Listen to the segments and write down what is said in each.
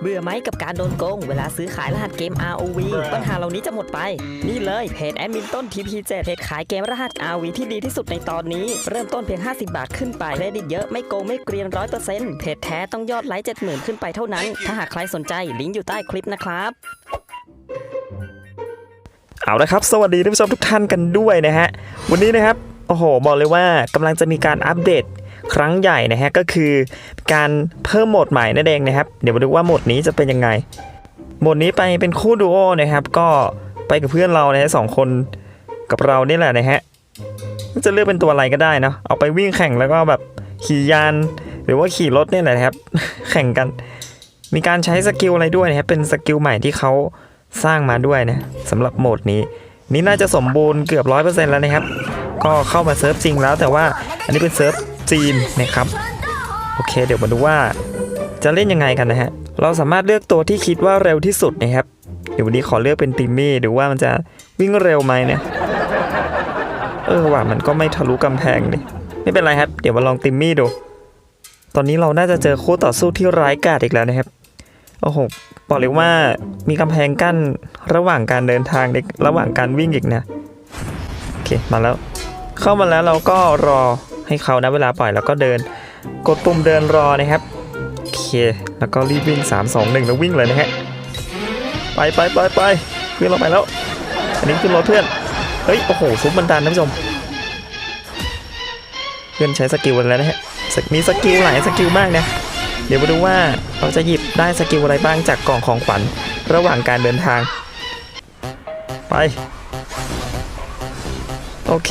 เบื่อไหมกับการโดนโกง เวลาซื้อขายรหัสเกม ROV ปัญหาเหล่านี้จะหมดไป นี่เลยเพจแอดมินต้น TP7 เพจขายเกมรหัส ROV ที่ดีที่สุดในตอนนี้ เริ่มต้นเพียง 50 บาทขึ้นไปเครดิตเยอะไม่โกงไม่เกรียน100%เพจแท้ต้องยอดไลค์70,000ขึ้นไปเท่านั้น ถ้าหากใครสนใจลิงก์อยู่ใต้คลิปนะครับเอาละครับ สวัสดีท่านผู้ชมทุกท่านกันด้วยนะฮะ วันนี้นะครับ โอ้โห บอกเลยว่ากำลังจะมีการอัปเดต ครั้งใหญ่นะฮะก็คือการเพิ่มโหมดใหม่นั่นเองนะครับ เดี๋ยวมาดูว่าโหมดนี้จะเป็นยังไงโหมดนี้ไปเป็นคู่ดูโอนะครับก็ไปกับเพื่อนเรานะฮะสองคนกับเรานี่แหละนะฮะจะเลือกเป็นตัวอะไรก็ได้นะเอาไปวิ่งแข่งแล้วก็แบบขี่ยาน หรือว่าขี่รถนี่แหละนะครับ แข่งกัน มีการใช้สกิลอะไรด้วยนะครับเป็นสกิลใหม่ที่เขาสร้างมาด้วยนะสำหรับโหมดนี้ นี่น่าจะสมบูรณ์เกือบร้อยเปอร์เซ็นต์แล้วนะครับ ก็เข้ามาเซิร์ฟจริงแล้วแต่ว่าอันนี้เป็นเซิร์ฟ จีนนะครับโอเค เดี๋ยวมาดูว่าจะเล่นยังไงกันนะฮะเราสามารถเลือกตัวที่คิดว่าเร็วที่สุดนะครับเดี๋ยววันนี้ขอเลือกเป็นติมมี่ดูว่ามันจะวิ่งเร็วไหมเนี่ยเออว่ามันก็ไม่ทะลุกำแพงดิไม่เป็นไรครับ เดี๋ยวมาลองติมมี่ดู ตอนนี้เราน่าจะเจอคู่ต่อสู้ที่ร้ายกาจอีกแล้วนะครับโอ้โหบอกเลยว่ามีกำแพงกั้นระหว่างการเดินทางในระหว่างการวิ่งอีกนะโอเคมาแล้ว เข้ามาแล้วเราก็รอ ให้เขานะเวลาปล่อยแล้วก็เดิน กดปุ่มเดินรอนะครับโอเคแล้วก็รีบวิ่ง 3 2 1 แล้ววิ่งเลยนะฮะไปไปไปไปเพื่อนเราไปแล้ว อันนี้ขึ้นรถเพื่อนเฮ้ยโอ้โหซุปบันดาลท่านผู้ชมเพื่อนใช้สกิลอะไรนะฮะมีสกิลหลายสกิลมากนะเดี๋ยวมาดูว่าเราจะหยิบได้สกิลอะไรบ้างจากกล่องของขวัญระหว่างการเดินทาง ไป โอเค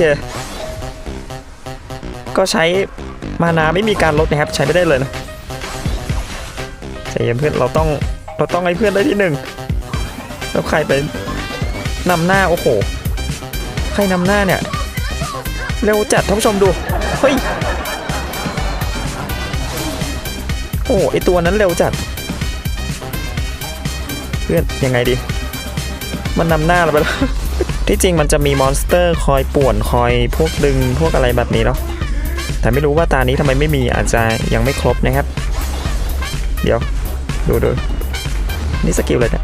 ก็ใช้มานาไม่มีการลดนะครับใช้ไม่ได้เลยนะใจเย็นเพื่อนเราต้องเราต้องให้เพื่อนได้ที่หนึ่งแล้วใครไปนำหน้าโอ้โหใครนำหน้าเนี่ยเร็วจัดท่านผู้ชมดูเฮ้ยโอ้ไอตัวนั้นเร็วจัด เพื่อนยังไงดี มันนำหน้าเราไปแล้วที่จริงมันจะมีมอนสเตอร์คอยป่วนคอยพวกดึงพวกอะไรแบบนี้เนาะ แต่ไม่รู้ว่าตานี้ทำไมไม่มีอาจจะยังไม่ครบนะครับ เดี๋ยว ดูดูนี่สกิลเลยนี่ย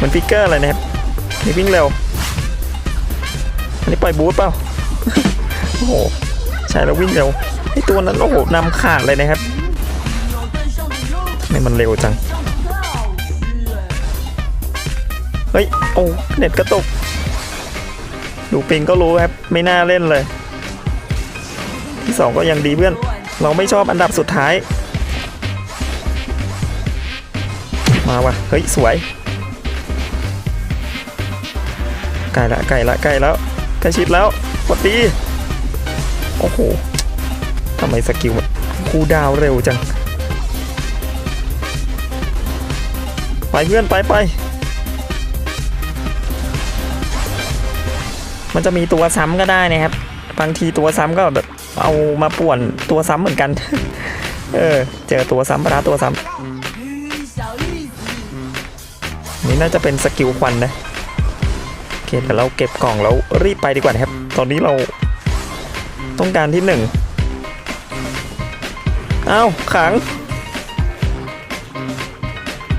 มันฟิกเกอร์อะไรนะครับนี่วิ่งเร็ว อันนี้ปล่อยบูทเปล่า โอ้โห ใช่แล้ววิ่งเร็วไอตัวนั้นโอ้โหนำขาดเลยนะครับไม่มันเร็วจัง เฮ้ย โอ้ เน็ตกระตุก ดูปิงก็รู้ครับ ไม่น่าเล่นเลย ที่สองก็ยังดีเพื่อน เราไม่ชอบอันดับสุดท้าย มาว่ะ เฮ้ย สวยใกล้ละใกล้ละใกล้แล้วใกล้ชิดแล้วกดดีโอ้โหทำไมสกิลคูดาวเร็วจัง ไปเพื่อนไปไปมันจะมีตัวซ้ำก็ได้นะครับ บางทีตัวซ้ำก็แบบ เอามาป่วนตัวซ้ำเหมือนกัน เออ เจอตัวซ้ำปะนะตัวซ้ำนี่น่าจะเป็นสกิลควันนะโอเคแต่เราเก็บกล่องแล้วรีบไปดีกว่านะครับ ตอนนี้เราต้องการที่หนึ่งเอ้าขัง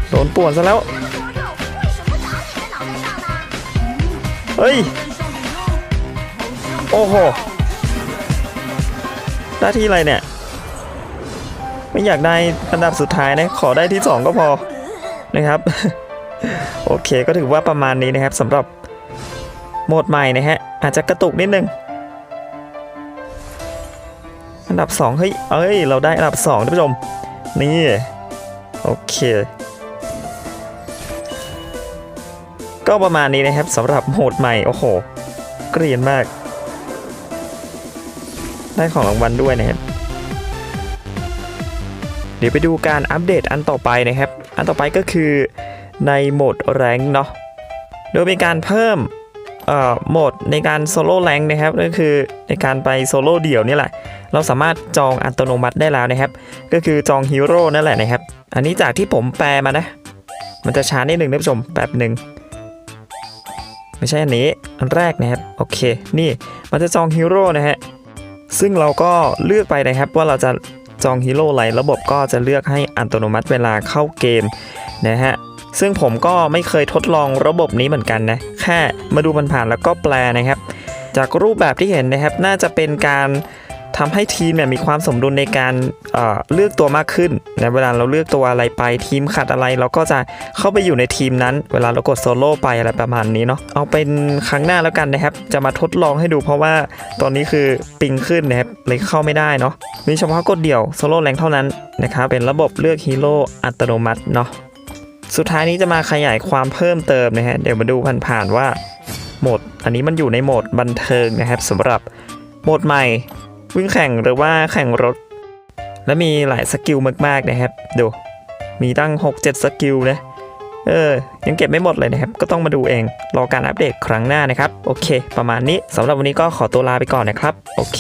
โดนป่วนซะแล้ว เฮ้ย โอ้โห หน้าที่อะไรเนี่ย ไม่อยากได้อันดับสุดท้ายนะ ขอได้ที่ 2 ก็พอนะครับ โอเคก็ถือว่าประมาณนี้นะครับสำหรับโหมดใหม่นะฮะ อาจจะกระตุกนิดนึงอันดับ 2 เฮ้ย เอ้ย เราได้อันดับ2ท่านผู้ชม นี่ โอเค ก็ประมาณนี้นะครับสำหรับโหมดใหม่ โอ้โห เกรียนมาก ได้ของรางวัลด้วยนะครับ เดี๋ยวไปดูการอัปเดตอันต่อไปนะครับ อันต่อไปก็คือในโหมดแรงเนาะ โดยมีการเพิ่มโหมดในการโซโล่แรงนะครับก็คือในการไปโซโล่เดี่ยวนี่แหละ เราสามารถจองอัตโนมัติได้แล้วนะครับ ก็คือจองฮีโร่นั่นแหละนะครับ อันนี้จากที่ผมแปลมานะ มันจะช้านิดหนึ่งท่านผู้ชมแป๊บหนึ่งไม่ใช่อันนี้ อันแรกนะครับ โอเค นี่มันจะจองฮีโร่นะฮะ ซึ่งเราก็เลือกไปนะครับว่าเราจะจองฮีโร่ไลระบบก็จะเลือกให้อัตโนมัติเวลาเข้าเกมนะฮะซึ่งผมก็ไม่เคยทดลองระบบนี้เหมือนกันนะแค่มาดูผ่านๆแล้วก็แปลนะครับ จากรูปแบบที่เห็นนะครับน่าจะเป็นการ ทำให้ทีมเนี่ยมีความสมดุลในการเเลือกตัวมากขึ้นนะเวลาเราเลือกตัวอะไรไปทีมขัดอะไร เราก็จะเข้าไปอยู่ในทีมนั้น เวลาเรากดโซโล่ไปอะไรประมาณนี้เนาะเอาเป็นครั้งหน้าแล้วกันนะครับ จะมาทดลองให้ดูเพราะว่าตอนนี้คือปิงขึ้นนะครับเลยเข้าไม่ได้เนาะมีเฉพาะกดเดี่ยวโซโล่แรงเท่านั้นนะครับเป็นระบบเลือกฮีโร่อัตโนมัติเนาะสุดท้ายนี้จะมาขยายความเพิ่มเติมนะฮะเดี๋ยวมาดูผ่านๆว่าโหมด อันนี้มันอยู่ในโหมดบันเทิงนะครับสำหรับโหมดใหม่ วิ่งแข่งหรือว่าแข่งรถ และมีหลายสกิลมากๆนะครับดูมีตั้ง 6-7 สกิลนะเออ ยังเก็บไม่หมดเลยนะครับ ก็ต้องมาดูเอง รอการอัปเดตครั้งหน้านะครับ โอเค ประมาณนี้สำหรับวันนี้ก็ขอตัวลาไปก่อนนะครับ โอเค